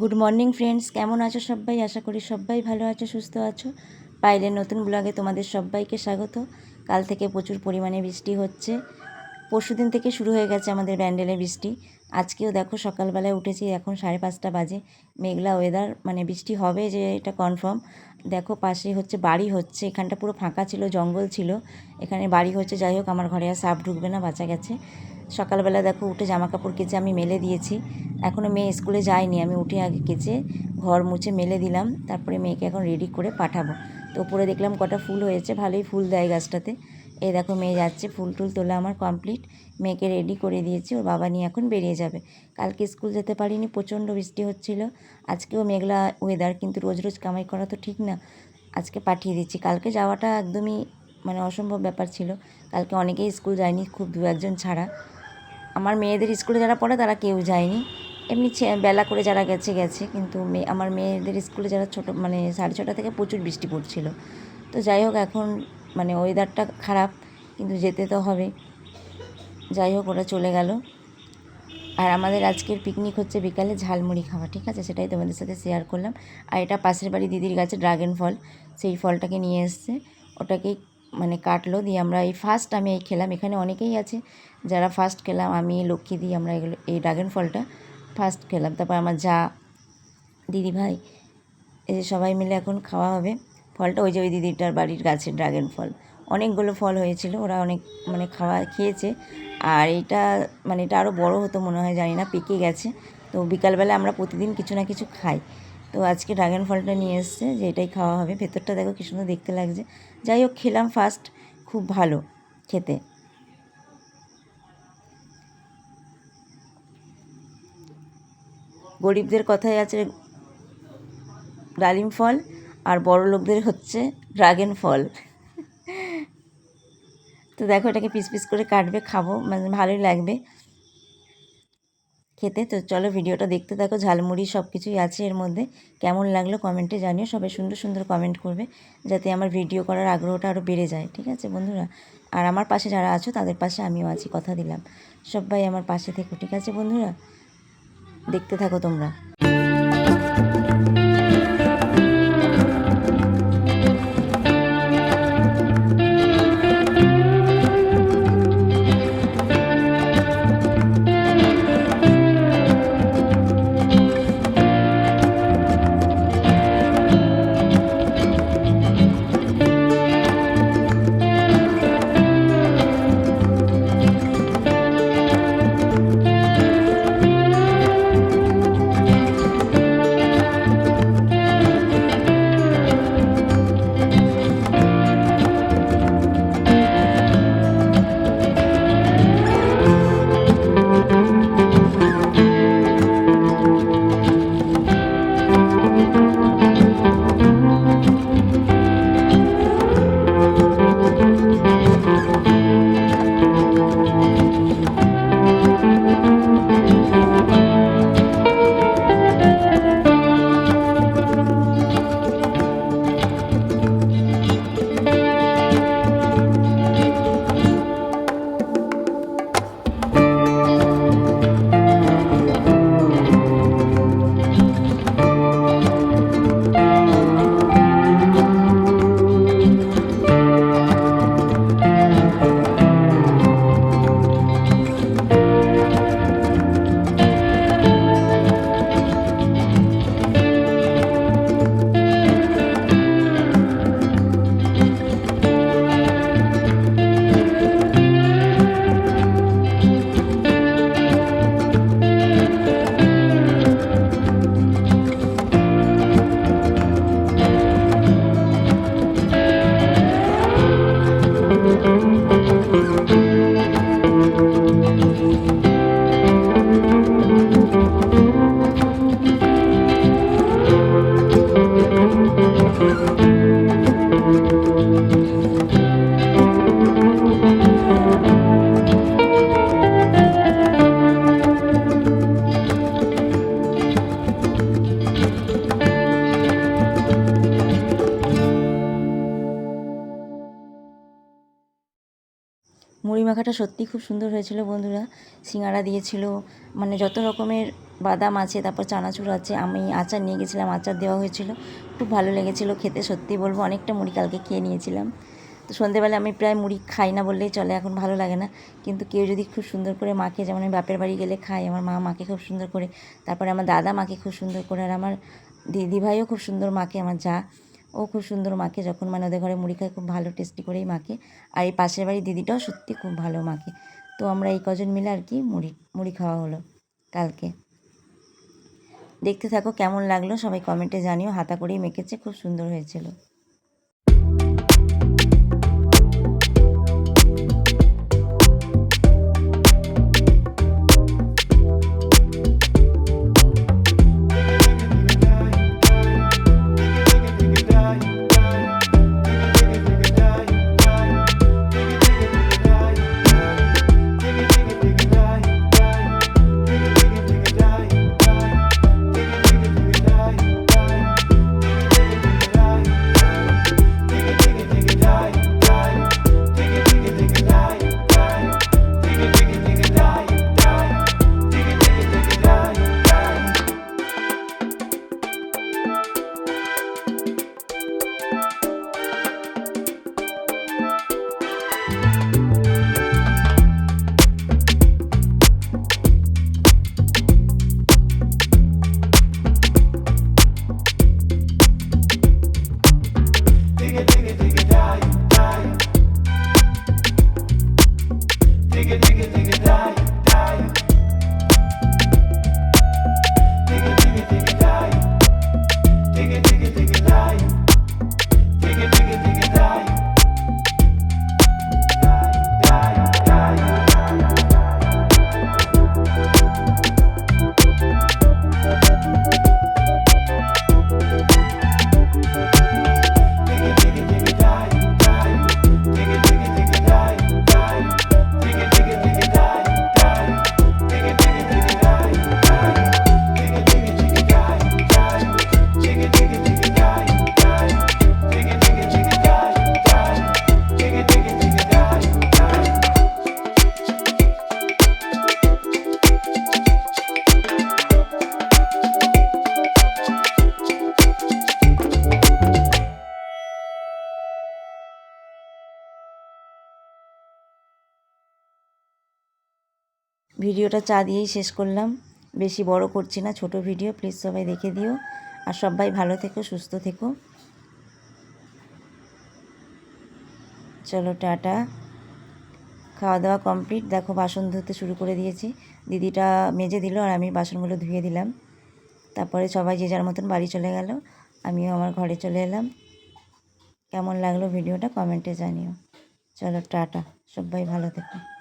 Good morning friends কেমন আছো সবাই? আশা করি সবাই ভালো আছো, সুস্থ আছো। পাইলের নতুন ব্লগে তোমাদের সবাইকে স্বাগত। কাল থেকে প্রচুর পরিমাণে বৃষ্টি হচ্ছে। পরশুদিন থেকে শুরু হয়ে গেছে আমাদের ব্যান্ডেলে বৃষ্টি। আজকেও দেখো সকালবেলায় উঠেছি, এখন সাড়ে পাঁচটা বাজে। মেঘলা ওয়েদার মানে বৃষ্টি হবে যে এটা কনফার্ম দেখো পাশে হচ্ছে বাড়ি হচ্ছে, এখানটা পুরো ফাঁকা ছিল, জঙ্গল ছিল। এখানে বাড়ি হচ্ছে, যাই হোক, আমার ঘরে আর সাপ ঢুকবে না, বাঁচা গেছে। সকালবেলা দেখো উঠে জামা কাপড় কেচে আমি মেলে দিয়েছি। এখনও মেয়ে স্কুলে যায়নি, আমি উঠে আগে কেচে ঘর মুছে মেলে দিলাম, তারপরে মেয়েকে এখন রেডি করে পাঠাবো। তো উপরে দেখলাম কটা ফুল হয়েছে, ভালোই ফুল দেয় গাছটাতে। এই দেখো মেয়ে যাচ্ছে, ফুল টুল তোলা আমার কমপ্লিট মেয়েকে রেডি করে দিয়েছি, ওর বাবা নিয়ে এখন বেরিয়ে যাবে। কালকে স্কুল যেতে পারিনি, প্রচণ্ড বৃষ্টি হচ্ছিল। আজকেও মেঘলা ওয়েদার কিন্তু রোজ রোজ কামাই করা তো ঠিক না। আজকে পাঠিয়ে দিচ্ছি। কালকে যাওয়াটা একদমই মানে অসম্ভব ব্যাপার ছিল। কালকে অনেকেই স্কুল যায়নি, খুব দু একজন ছাড়া। আমার মেয়েদের স্কুলে যারা পড়ে, তারা কেউ যায়নি। এমনি বেলা করে যারা গেছে গেছে। কিন্তু মেয়ে আমার মেয়েদের স্কুলে যারা ছোটো মানে সাড়ে ছটা থেকে প্রচুর বৃষ্টি পড়ছিল। তো যাই হোক, এখন মানে ওয়েদারটা খারাপ, কিন্তু যেতে তো হবে। যাই হোক, ওরা চলে গেল। আর আমাদের আজকের পিকনিক হচ্ছে বিকালে ঝালমুড়ি খাওয়া, ঠিক আছে? সেটাই তোমাদের সাথে শেয়ার করলাম। আর এটা পাশের বাড়ি দিদির গাছে ড্রাগন ফল, সেই ফলটাকে নিয়ে এসছে। ওটাকেই মানে কাটলো, দিয়ে আমরা এই ফার্স্ট আমি এই খেলাম। এখানে অনেকেই আছে যারা ফার্স্ট খেলাম, আমি, লক্ষ্মী দিই আমরা এগুলো, এই ড্রাগন ফলটা ফার্স্ট খেলাম। তারপর আমার যা দিদি ভাই, এই যে সবাই মিলে এখন খাওয়া হবে ফলটা, ওই যে ওই দিদিটার বাড়ির গাছের ড্রাগন ফল অনেকগুলো ফল হয়েছিল, ওরা অনেক মানে খাওয়া, খেয়েছে। আর এটা মানে এটা আরও বড় হতো মনে হয়, জানি না, পেকে গেছে। তো বিকালবেলা আমরা প্রতিদিন কিছু না কিছু খাই। তো আজকে ড্রাগন ফলটা নিয়ে এসছে, যে এটাই খাওয়া হবে। ভেতরটা দেখো কি সুন্দর দেখতে লাগছে। যাই হোক, খেলাম ফার্স্ট খুব ভালো খেতে। গরিবদের কথাই আছে ডালিম ফল, আর বড় লোকদের হচ্ছে ড্রাগন ফল। তো দেখো এটাকে পিস পিস করে কাটবে, খাব মানে ভালোই লাগবে। খেতে। তো চলো ভিডিওটা দেখতে থাকো, ঝালমুড়ি সব কিছুই আছে এর মধ্যে। কেমন লাগল কমেন্টে জানিও, সবাই সুন্দর সুন্দর কমেন্ট করবে, যাতে আমার ভিডিও করার আগ্রহটা আরও বেড়ে যায়, ঠিক আছে বন্ধুরা? আর আমার পাশে যারা আছো, তাদের পাশে আমিও আছি, কথা দিলাম। সবাই আমার পাশে থেকো, ঠিক আছে বন্ধুরা? দেখতে থাকো তোমরা। মাখাটা সত্যি খুব সুন্দর হয়েছিল বন্ধুরা। সিঙ্গারা দিয়েছিল মানে যত রকমের বাদাম আছে, তারপর চানাচুর আছে, আমি আচার নিয়ে গেছিলাম, আচার দেওয়া হয়েছিল। খুব ভালো লেগেছিল খেতে, সত্যি বলব, অনেকটা মুড়ি কালকে খেয়ে নিয়েছিলাম। তো সন্ধেবেলা আমি প্রায় মুড়ি খাই না বললেই চলে, এখন ভালো লাগে না। কিন্তু কেউ যদি খুব সুন্দর করে মাকে যেমন আমি বাপের বাড়ি গেলে খাই, আমার মা মাকে খুব সুন্দর করে, তারপরে আমার দাদা মাকে খুব সুন্দর করে, আর আমার দিদিভাইও খুব সুন্দর মাকে আমার যা। ও খুব সুন্দর মাকে যখন মানে ওদের ঘরে মুড়ি খায়, খুব ভালো টেস্টি করেই মাকে আর এই পাশের বাড়ির দিদিটাও সত্যি খুব ভালো মাকে তো আমরা এই কজন মিলে আর কি মুড়ি মুড়ি খাওয়া হলো কালকে। দেখতে থাকো কেমন লাগল, সবাই কমেন্টে জানিও। হাতা করেই মেখেছে, খুব সুন্দর হয়েছিল। ভিডিওটা চা দিয়েই শেষ করলাম। বেশি বড় করছি না, ছোট ভিডিও প্লিজ সবাই দেখে দিও। আর সবাই ভালো থেকো, সুস্থ থেকো। চলো, টাটা। খাওয়া দাওয়া কমপ্লিট দেখো, বাসন ধুতে শুরু করে দিয়েছি। দিদিটা মেজে দিল আর আমি বাসনগুলো ধুয়ে দিলাম। তারপরে সবাই যে যার মতন বাড়ি চলে গেল, আমিও আমার ঘরে চলে এলাম। কেমন লাগল ভিডিওটা কমেন্টে জানিও। চলো, টাটা। সবাই ভালো থেকো।